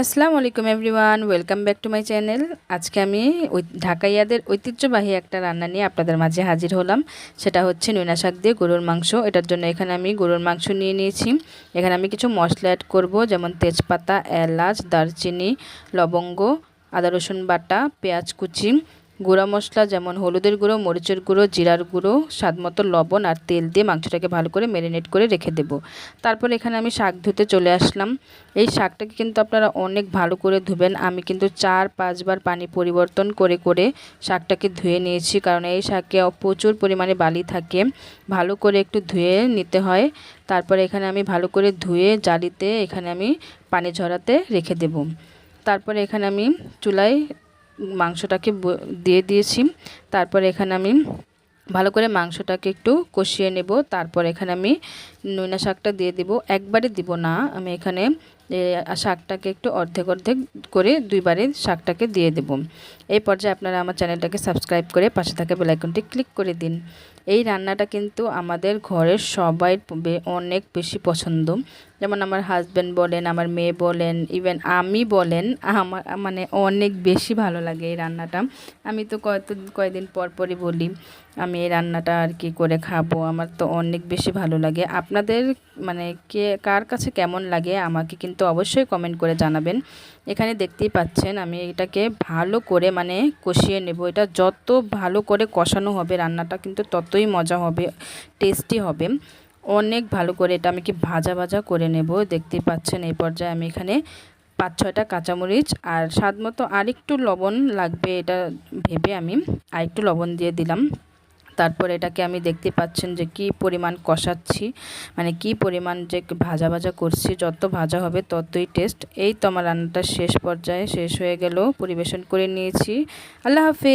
আসসালামু আলাইকুম everyone, welcome back to my channel. আজকে আমি ঢাকাইয়াদের ঐতিহ্যবাহী একটা রান্না নিয়ে আপনাদের মাঝে হাজির হলাম। সেটা হচ্ছে নৈনা শাক দিয়ে গরুর মাংস। এটার জন্য এখানে আমি গরুর মাংস নিয়ে নিয়েছি। এখানে আমি কিছু মশলা অ্যাড করব, যেমন তেজপাতা, এলাচ, দারচিনি, লবঙ্গ, আদা রসুন বাটা, পেঁয়াজ কুচি গুঁড়া মশলা যেমন হলুদের গুঁড়ো, মরিচের গুঁড়ো, জিরার গুঁড়ো, স্বাদ মতো লবণ আর তেল দিয়ে মাংসটাকে ভালো করে ম্যারিনেট করে রেখে দেব। তারপর এখানে আমি শাক ধুতে চলে আসলাম। এই শাকটাকে কিন্তু আপনারা অনেক ভালো করে ধুবেন। আমি কিন্তু চার পাঁচবার পানি পরিবর্তন করে করে শাকটাকে ধুয়ে নিয়েছি কারণ এই শাকে প্রচুর পরিমাণে বালি থাকে। ভালো করে একটু ধুয়ে নিতে হয়। তারপরে এখানে আমি ভালো করে ধুয়ে জালিতে এখানে আমি পানি ঝরাতে রেখে দেব। তারপরে এখানে আমি চুলায় মাংসটাকে দিয়ে দিয়েছি। তারপর এখানে আমি ভালো করে মাংসটাকে একটু কষিয়ে নেব। তারপর এখানে আমি নুনা শাকটা দিয়ে দিব। একবারে দিব না। আমি এখানে শাকটাকে একটু অর্ধেক অর্ধেক করে দুইবারে শাকটাকে দিয়ে দেব। এই পর্যায়ে আপনারা আমার চ্যানেলটাকে সাবস্ক্রাইব করে পাশে থাকা বেলাইকনটি ক্লিক করে দিন। এই রান্নাটা কিন্তু আমাদের ঘরের সবাই অনেক বেশি পছন্দ। যেমন আমার হাজব্যান্ড বলেন, আমার মেয়ে বলেন ইভেন আমি বলেন, আমার মানে অনেক বেশি ভালো লাগে এই রান্নাটা। আমি তো কত কয়েকদিন পর পরই বলি, আমি এই রান্নাটা আর কি করে খাব, আমার তো অনেক বেশি ভালো লাগে। আপনাদের মানে কে, কার কাছে কেমন লাগে, আমাকে কিন্তু অবশ্যই কমেন্ট করে জানাবেন। এখানে দেখতেই পাচ্ছেন, আমি এটাকে ভালো করে মানে কষিয়ে নেব। এটা যত ভালো করে কষানো হবে রান্নাটা কিন্তু ততই মজা হবে টেস্টি হবে। অনেক ভালো করে এটা আমি কি ভাজা ভাজা করে নেব দেখতেই পাচ্ছেন এই পর্যায়ে আমি এখানে পাঁচ ছয়টা কাঁচামরিচ আর স্বাদ মতো আরেকটু লবণ লাগবে এটা ভেবে আমি আরেকটু লবণ দিয়ে দিলাম। তারপর এটাকে আমি দেখতে পাচ্ছেন যে কি পরিমাণ কষাচ্ছি মানে কি পরিমাণ যে ভাজা ভাজা করছি, যত ভাজা হবে ততই টেস্ট এই তো আমার রান্নাটা শেষ পর্যায়ে শেষ হয়ে গেল, পরিবেশন করে নিয়েছি। আল্লাহ হাফেজ।